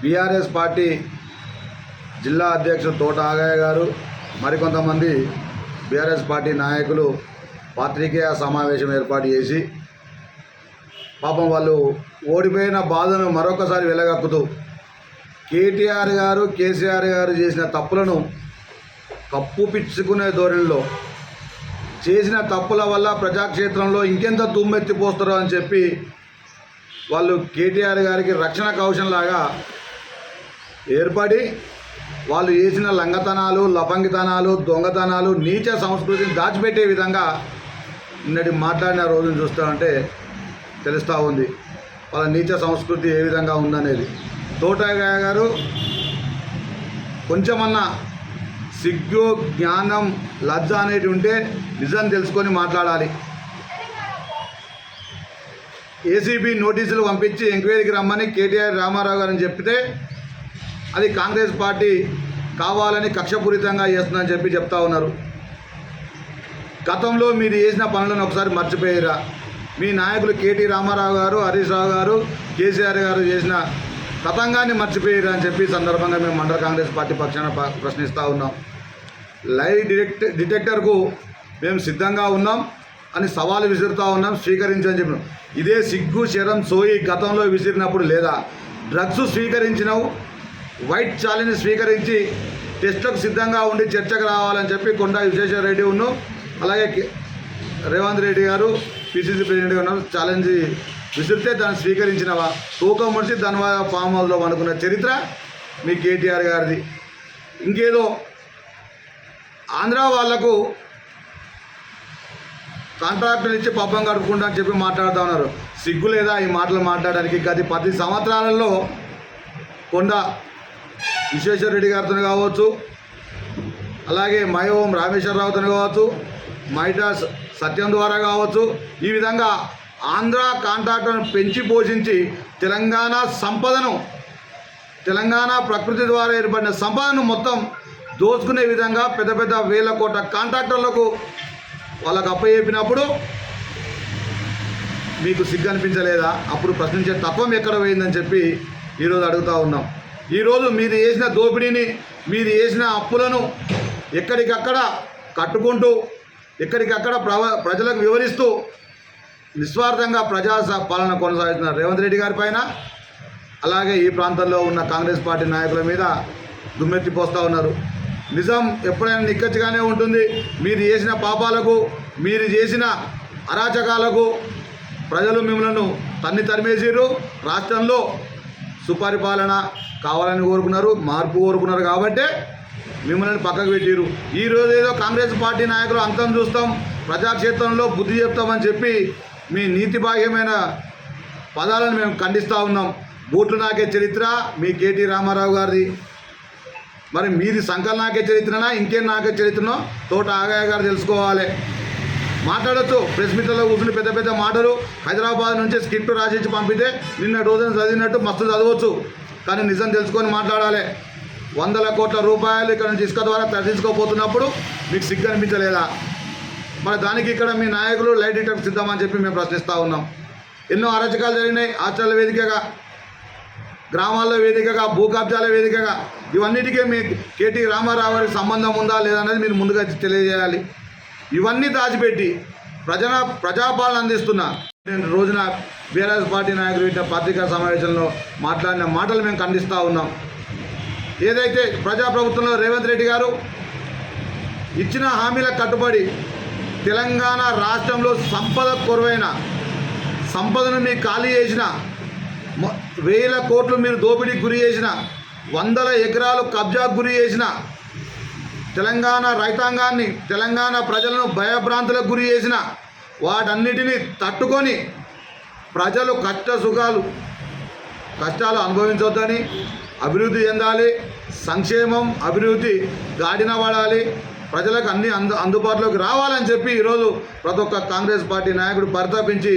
BRS party జిల్లా అధ్యక్షుడు తోట ఆగయ్య గారు మరికొంతమంది బీఆర్ఎస్ పార్టీ నాయకులు పాత్రికేయ సమావేశం ఏర్పాటు చేసి పాపం వాళ్ళు ఓడిపోయిన బాధను మరొకసారి వెళ్ళగక్కుతూ కేటీఆర్ గారు కేసీఆర్ గారు చేసిన తప్పులను కప్పుపిచ్చుకునే ధోరణిలో చేసిన తప్పుల వల్ల ప్రజాక్షేత్రంలో ఇంకెంత దుమ్మెత్తిపోస్తారో అని చెప్పి వాళ్ళు కేటీఆర్ గారికి రక్షణ కౌశంలాగా ఏర్పడి వాళ్ళు చేసిన లంగతనాలు లపంగితనాలు దొంగతనాలు నీచ సంస్కృతిని దాచిపెట్టే విధంగా నిన్నటి మాట్లాడిన రోజును చూస్తూ ఉంటే తెలుస్తూ ఉంది. వాళ్ళ నీచ సంస్కృతి ఏ విధంగా ఉందనేది. తోటగాయ గారు కొంచెమన్నా సిగ్గు జ్ఞానం లజ్జ అనేటి ఉంటే నిజం తెలుసుకొని మాట్లాడాలి. ఏసీబీ నోటీసులు పంపించి ఎంక్వైరీకి రమ్మని కేటీఆర్ రామారావు గారిని చెప్తే అది కాంగ్రెస్ పార్టీ కావాలని కక్షపూరితంగా చేస్తుందని చెప్పి చెప్తా ఉన్నారు. గతంలో మీరు చేసిన పనులను ఒకసారి మర్చిపోయారా. మీ నాయకులు కేటీ రామారావు గారు హరీష్ రావు గారు కేసీఆర్ గారు చేసిన తతంగాన్ని మర్చిపోయారు అని చెప్పి సందర్భంగా మేము మండల కాంగ్రెస్ పార్టీ పక్షాన ప్రశ్నిస్తూ ఉన్నాం. లైవ్ డిటెక్ట్ డిటెక్టర్కు మేము సిద్ధంగా ఉన్నాం అని సవాలు విసురుతూ ఉన్నాం స్వీకరించని చెప్పినాం ఇదే సిగ్గు శరం సోయి గతంలో విసిరినప్పుడు లేదా? డ్రగ్స్ స్వీకరించినావు వైట్ ఛాలెంజ్ స్వీకరించి టెస్టులకు సిద్ధంగా ఉండి చర్చకు రావాలని చెప్పి కొండా విశ్వేశ్వర రెడ్డి ఉన్ను. అలాగే రేవంత్ రెడ్డి గారు పిసిసి ప్రెసిడెంట్ ఉన్నారు ఛాలెంజ్ విసిరితే దాన్ని స్వీకరించినవా? తూకం మనిషి ధన్వా ఫామ్ హౌస్లో అనుకున్న చరిత్ర మీ కేటీఆర్ గారిది. ఇంకేదో ఆంధ్ర వాళ్ళకు కాంట్రాక్టులు ఇచ్చి పబ్బం గడుపుకుంటా అని చెప్పి మాట్లాడుతూ ఉన్నారు. సిగ్గు లేదా ఈ మాటలు మాట్లాడడానికి గది పది సంవత్సరాలలో కొండ విశ్వేశ్వర రెడ్డి గారితో కావచ్చు అలాగే మయోం రామేశ్వరరావుతో కావచ్చు మైటాస్ సత్యం ద్వారా కావచ్చు ఈ విధంగా ఆంధ్ర కాంట్రాక్టర్ను పెంచి పోషించి తెలంగాణ సంపదను తెలంగాణ ప్రకృతి ద్వారా ఏర్పడిన సంపదను మొత్తం దోచుకునే విధంగా పెద్ద పెద్ద వేల కోట్ల కాంట్రాక్టర్లకు వాళ్ళకు అప్పచెప్పినప్పుడు మీకు సిగ్గు అనిపించలేదా? అప్పుడు ప్రశ్నించే తత్వం ఎక్కడ పోయిందని చెప్పి ఈరోజు అడుగుతూ ఉన్నాం. ఈరోజు మీరు చేసిన దోపిడీని మీరు చేసిన అప్పులను ఎక్కడికక్కడ కట్టుకుంటూ ఎక్కడికక్కడ ప్రవ ప్రజలకు వివరిస్తూ నిస్వార్థంగా ప్రజా స- పాలన కొనసాగుతున్న రేవంత్ రెడ్డి గారి పైన అలాగే ఈ ప్రాంతంలో ఉన్న కాంగ్రెస్ పార్టీ నాయకుల మీద దుమ్మెత్తిపోస్తూ ఉన్నారు. నిజం ఎప్పుడైనా నిక్కచ్చిగానే ఉంటుంది. మీరు చేసిన పాపాలకు మీరు చేసిన అరాచకాలకు ప్రజలు మిమ్మల్ని తన్ని తరిమేసిరు రాష్ట్రంలో సుపరిపాలన కావాలని కోరుకున్నారు మార్పు కోరుకున్నారు కాబట్టే మిమ్మల్ని పక్కకు పెట్టిరు ఈ రోజు ఏదో కాంగ్రెస్ పార్టీ నాయకులు అంతం చూస్తాం ప్రజాక్షేత్రంలో బుద్ధి చెప్తామని చెప్పి మీ నీతిబాహ్యమైన పదాలను మేము ఖండిస్తూ ఉన్నాం. బూట్లు నాకే చరిత్ర మీ కేటీ రామారావు గారిది. మరి మీది సంకల్ నాకే చరిత్రనా ఇంకేం నాకే చరిత్రనో తోట ఆగయ్య గారు తెలుసుకోవాలి. మాట్లాడచ్చు ప్రెస్ మీట్లలో కూర్చుని పెద్ద పెద్ద మాటలు. హైదరాబాద్ నుంచి స్క్రిప్ట్ రాసిచ్చి పంపితే నిన్న రోజున చదివినట్టు మస్తు చదవచ్చు. కానీ నిజం తెలుసుకొని మాట్లాడాలి. వందల కోట్ల రూపాయలు ఇక్కడ నుంచి ఇసుక ద్వారా తరలించుకోపోతున్నప్పుడు మీకు సిగ్గు అనిపించలేదా? మరి దానికి ఇక్కడ మీ నాయకులు లైట్ డిటెక్ట్ సిద్ధమని చెప్పి మేము ప్రశ్నిస్తూ ఉన్నాం. ఎన్నో అరచకాలు జరిగినాయి. ఆచరణ వేదికగా గ్రామాల్లో వేదికగా భూ కబ్జాల వేదికగా. ఇవన్నిటికీ మీ కేటీ రామారావు గారికి సంబంధం ఉందా లేదా అనేది మీరు ముందుగా తెలియజేయాలి. ఇవన్నీ దాచిపెట్టి ప్రజన ప్రజాపాలన అందిస్తున్న నేను రోజున బీఆర్ఎస్ పార్టీ నాయకులు ఇట్లా పత్రికా సమావేశంలో మాట్లాడిన మాటలు మేము ఖండిస్తూ ఉన్నాం. ఏదైతే ప్రజాప్రభుత్వంలో రేవంత్ రెడ్డి గారు ఇచ్చిన హామీలకు కట్టుబడి తెలంగాణ రాష్ట్రంలో సంపద కొరవైన సంపదను మీకు ఖాళీ చేసిన వేల కోట్లు మీరు దోపిడీకి గురి చేసిన వందల ఎకరాలు కబ్జాకు గురి చేసిన తెలంగాణ రైతాంగాన్ని తెలంగాణ ప్రజలను భయభ్రాంతులకు గురి చేసిన వాటన్నిటినీ తట్టుకొని ప్రజలు కష్ట సుఖాలు కష్టాలు అనుభవించొద్దని అభివృద్ధి చెందాలి సంక్షేమం అభివృద్ధి గాడిన పడాలి ప్రజలకు అన్ని అందు అందుబాటులోకి రావాలని చెప్పి ఈరోజు ప్రతి ఒక్క కాంగ్రెస్ పార్టీ నాయకుడు పరితపించి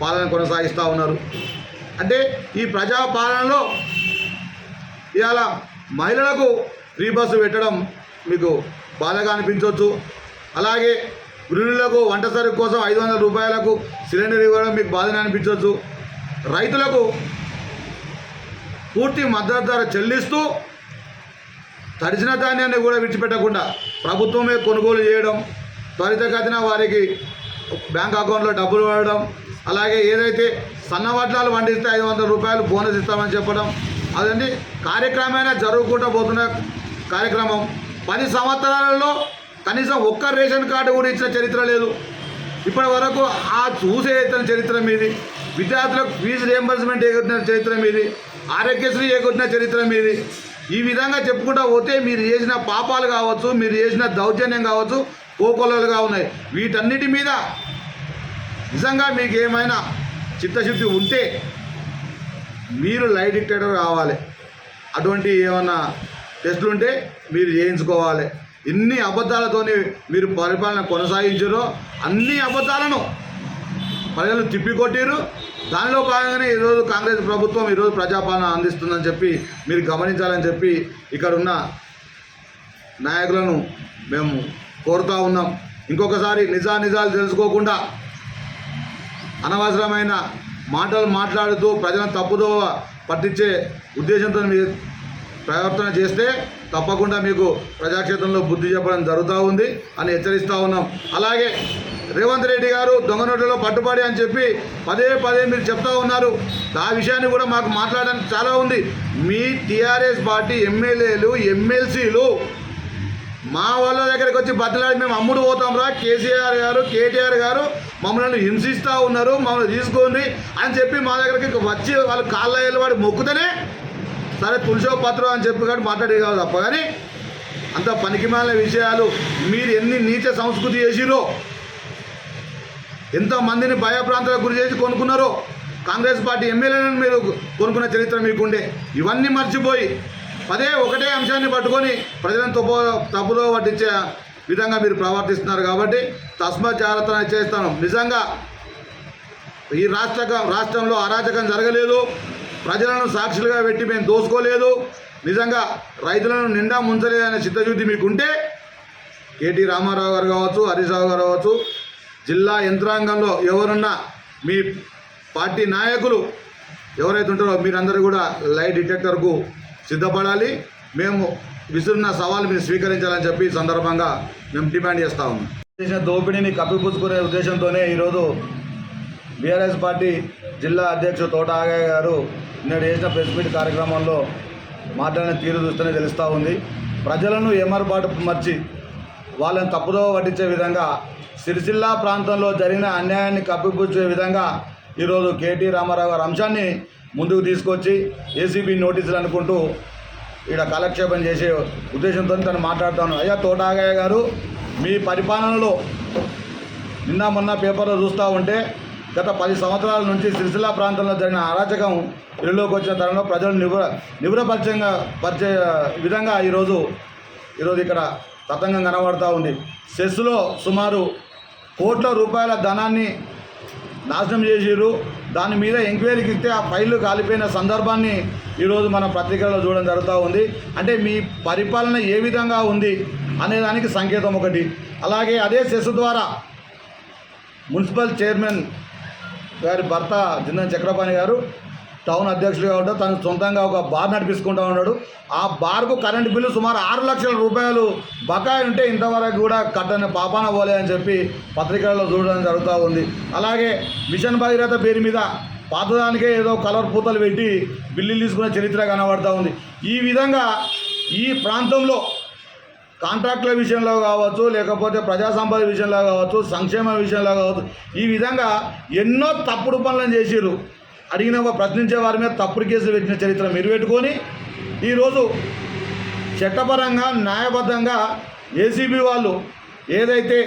పాలన కొనసాగిస్తూ ఉన్నారు. అంటే ఈ ప్రజా పాలనలో ఇవాళ మహిళలకు ఫ్రీ బస్సు పెట్టడం మీకు బాధగా అనిపించవచ్చు. అలాగే గృహిణులకు వంట సరుకు కోసం ఐదు వందల రూపాయలకు సిలిండర్ ఇవ్వడం మీకు బాధనే అనిపించవచ్చు. రైతులకు పూర్తి మద్దతు ధర చెల్లిస్తూ తడిసిన ధాన్యాన్ని కూడా విడిచిపెట్టకుండా ప్రభుత్వమే కొనుగోలు చేయడం త్వరితగతిన వారికి బ్యాంక్ అకౌంట్లో డబ్బులు పడడం అలాగే ఏదైతే సన్న వండిస్తే ఐదు వందల రూపాయలు బోనస్ ఇస్తామని చెప్పడం అదండి కార్యక్రమేనా జరుగుకుంటూ పోతున్న కార్యక్రమం. పది సంవత్సరాలలో కనీసం ఒక్క రేషన్ కార్డు కూడా ఇచ్చిన చరిత్ర లేదు. ఇప్పటి వరకు ఆ చూసే ఎత్తిన చరిత్ర మీది. విద్యార్థులకు ఫీజు రియంబర్స్మెంట్ ఎగొట్టిన చరిత్ర మీది. ఆరోగ్యశ్రీ ఎగొట్టిన చరిత్ర మీది. ఈ విధంగా చెప్పుకుంటా పోతే మీరు చేసిన పాపాలు కావచ్చు మీరు చేసిన దౌర్జన్యం కావచ్చు కోకొలలుగా ఉన్నాయి. వీటన్నిటి మీద నిజంగా మీకు ఏమైనా చిత్తశుద్ధి ఉంటే మీరు లైట్ డిక్టేటర్ కావాలి. అటువంటి ఏమన్నా టెస్టులు ఉంటే మీరు చేయించుకోవాలి. ఎన్ని అబద్ధాలతోని మీరు పరిపాలన కొనసాగించారో అన్ని అబద్ధాలను ప్రజలు తిప్పికొట్టారు దానిలో భాగంగానే ఈరోజు కాంగ్రెస్ ప్రభుత్వం ఈరోజు ప్రజాపాలన అందిస్తుందని చెప్పి మీరు గమనించాలని చెప్పి ఇక్కడ ఉన్న నాయకులను మేము కోరుతా ఉన్నాం. ఇంకొకసారి నిజా నిజాలు తెలుసుకోకుండా అనవసరమైన మాటలు మాట్లాడుతూ ప్రజలను తప్పుదోవ పట్టించే ఉద్దేశంతో మీరు ప్రవర్తన చేస్తే తప్పకుండా మీకు ప్రజాక్షేత్రంలో బుద్ధి చెప్పడం జరుగుతూ ఉంది అని హెచ్చరిస్తూ ఉన్నాం. అలాగే రేవంత్ రెడ్డి గారు దొంగ నోట్లలో పట్టుబడి అని చెప్పి పదే పదే మీరు చెప్తా ఉన్నారు. ఆ విషయాన్ని కూడా మాకు మాట్లాడడానికి చాలా ఉంది. మీ టీఆర్ఎస్ పార్టీ ఎమ్మెల్యేలు ఎమ్మెల్సీలు మా వాళ్ళ దగ్గరికి వచ్చి బద్దలాడి మేము అమ్ముడు పోతాం రా. కేసీఆర్ గారు కేటీఆర్ గారు మమ్మల్ని హింసిస్తూ ఉన్నారు మమ్మల్ని తీసుకోండి అని చెప్పి మా దగ్గరికి వచ్చి వాళ్ళు కాళ్ళ వాడి మొక్కుతేనే సరే తులసో పత్రం అని చెప్పి కానీ మాట్లాడే కాదు తప్ప. కానీ అంత పనికిమాలిన విషయాలు మీరు ఎన్ని నీచ సంస్కృతి చేసిరో ఎంతమందిని భయప్రాంతాలకు గురి చేసి కొనుక్కున్నారో కాంగ్రెస్ పార్టీ ఎమ్మెల్యేలను మీరు కొనుక్కున్న చరిత్ర మీకుండే. ఇవన్నీ మర్చిపోయి పదే ఒకటే అంశాన్ని పట్టుకొని ప్రజలను తప్పు తప్పుదో పట్టించే విధంగా మీరు ప్రవర్తిస్తున్నారు కాబట్టి తస్మత్ జాగ్రత్త చేస్తాను. నిజంగా ఈ రాష్ట్ర రాష్ట్రంలో అరాచకం జరగలేదు. ప్రజలను సాక్షులుగా పెట్టి మేము దోసుకోలేదు. నిజంగా రైతులను నిండా ముంచలేదనే చిత్తశుద్ధి మీకుంటే కేటీ రామారావు గారు కావచ్చు హరీశ్రావు గారు కావచ్చు జిల్లా యంత్రాంగంలో ఎవరున్నా మీ పార్టీ నాయకులు ఎవరైతే ఉంటారో మీరందరూ కూడా లైట్ డిటెక్టర్కు సిద్ధపడాలి. మేము విసురున్న సవాల్ మీరు స్వీకరించాలని చెప్పి సందర్భంగా మేము డిమాండ్ చేస్తా ఉన్నాం. చేసిన దోపిడీని కప్పిపుచ్చుకునే ఉద్దేశంతోనే ఈరోజు బీఆర్ఎస్ పార్టీ జిల్లా అధ్యక్షుడు తోట ఆగయ్య గారు నేడు చేసిన ప్రెస్ మీట్ కార్యక్రమంలో మాట్లాడిన తీరు చూస్తేనే తెలుస్తూ ఉంది. ప్రజలను ఏమరపాటు మర్చి వాళ్ళని తప్పుదో పట్టించే విధంగా సిరిసిల్ల ప్రాంతంలో జరిగిన అన్యాయాన్ని కప్పిపుచ్చే విధంగా ఈరోజు కేటీ రామారావు గారు అంశాన్ని ముందుకు తీసుకొచ్చి ఏసీబీ నోటీసులు అనుకుంటూ ఇక్కడ కాలక్షేపం చేసే ఉద్దేశంతో తను మాట్లాడుతాను అయ్యా తోటాగయ్య గారు మీ పరిపాలనలో నిన్న మొన్న పేపర్లో చూస్తూ ఉంటే గత పది సంవత్సరాల నుంచి సిరిసిల్ల ప్రాంతంలో జరిగిన అరాచకం ఇల్లులోకి వచ్చిన తరంలో ప్రజలు నివృ నివృపరిచయంగా పరిచే విధంగా ఈరోజు ఈరోజు ఇక్కడ తతంగం కనబడుతూ ఉంది. సెస్లో సుమారు కోట్ల రూపాయల ధనాన్ని నాశనం చేసిర్రు. దాని మీద ఎంక్వైరీకి ఇస్తే ఆ ఫైళ్ళు కాలిపోయిన సందర్భాన్ని ఈరోజు మన పత్రికల్లో చూడడం జరుగుతూ ఉంది. అంటే మీ పరిపాలన ఏ విధంగా ఉంది అనేదానికి సంకేతం ఒకటి. అలాగే అదే సెస్ ద్వారా మున్సిపల్ చైర్మన్ గారి భర్త జిందన్ చక్రపాణి గారు టౌన్ అధ్యక్షుడిగా ఉంటాడు తను సొంతంగా ఒక బార్ నడిపించుకుంటూ ఉన్నాడు. ఆ బార్కు కరెంటు బిల్లు సుమారు ఆరు లక్షల రూపాయలు బకాయి ఉంటే ఇంతవరకు కూడా కట్టని పాపాన పోలే అని చెప్పి పత్రికల్లో చూడడం జరుగుతూ ఉంది. అలాగే మిషన్ భగీరథ పేరు మీద పాతదానికే ఏదో కలర్ పూతలు పెట్టి బిల్లులు తీసుకునే చరిత్ర కనబడుతూ ఉంది. ఈ విధంగా ఈ ప్రాంతంలో కాంట్రాక్టుల విషయంలో కావచ్చు లేకపోతే ప్రజా సంపద విషయంలో కావచ్చు సంక్షేమ విషయంలో కావచ్చు ఈ విధంగా ఎన్నో తప్పుడు పనులను చేసిరు అడిగిన ప్రశ్నించే వారి మీద తప్పుడు కేసులు పెట్టిన చరిత్ర మీరు పెట్టుకొని ఈరోజు చట్టపరంగా న్యాయబద్ధంగా ఏసీబీ వాళ్ళు ఏదైతే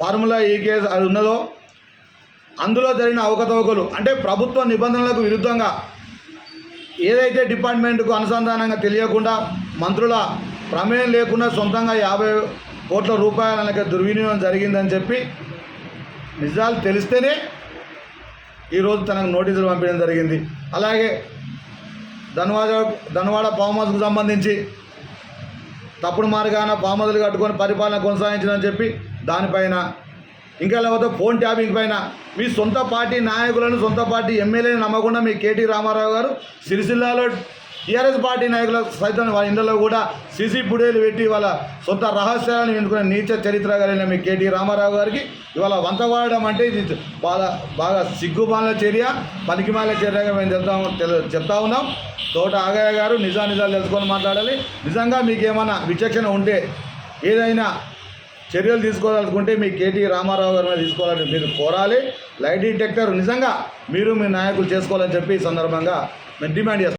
ఫార్ములా ఈ కేసు అది ఉన్నదో అందులో జరిగిన అవకతవకలు అంటే ప్రభుత్వ నిబంధనలకు విరుద్ధంగా ఏదైతే డిపార్ట్మెంట్కు అనుసంధానంగా తెలియకుండా మంత్రుల ప్రమేయం లేకుండా సొంతంగా యాభై కోట్ల రూపాయల దుర్వినియోగం జరిగిందని చెప్పి నిజాలు తెలిస్తేనే ఈరోజు తనకు నోటీసులు పంపించడం జరిగింది. అలాగే ధనవాడ ధన్వాడ ఫామ్ హౌస్కు సంబంధించి తప్పుడు మార్గాన పామదులు కట్టుకొని పరిపాలన కొనసాగించడం చెప్పి దానిపైన ఇంకా లేకపోతే ఫోన్ ట్యాపింగ్ పైన మీ సొంత పార్టీ నాయకులను సొంత పార్టీ ఎమ్మెల్యేని నమ్మకుండా మీ కేటీ రామారావు గారు సిరిసిల్లాలో టీఆర్ఎస్ పార్టీ నాయకుల సైతం వాళ్ళ ఇండ్లలో కూడా సీసీ పుడేలు పెట్టి వాళ్ళ సొంత రహస్యాలను వెనుకునే నీచ చరిత్ర కలిగిన మీ కేటీ రామారావు గారికి ఇవాళ వంత వాడడం అంటే ఇది బాగా బాగా సిగ్గుమాల చర్య పనికిమాల చర్యగా మేము చెప్తాం చెప్తా ఉన్నాం. తోట ఆగయ్య గారు నిజా నిజాలు తెలుసుకొని మాట్లాడాలి. నిజంగా మీకు ఏమైనా విచక్షణ ఉంటే ఏదైనా చర్యలు తీసుకోవాలనుకుంటే మీ కేటీ రామారావు గారి మీద తీసుకోవాలని మీరు కోరాలి. లైట్ డిటెక్టర్ నిజంగా మీరు మీ నాయకులు చేసుకోవాలని చెప్పి ఈ సందర్భంగా మేము డిమాండ్ చేస్తాం.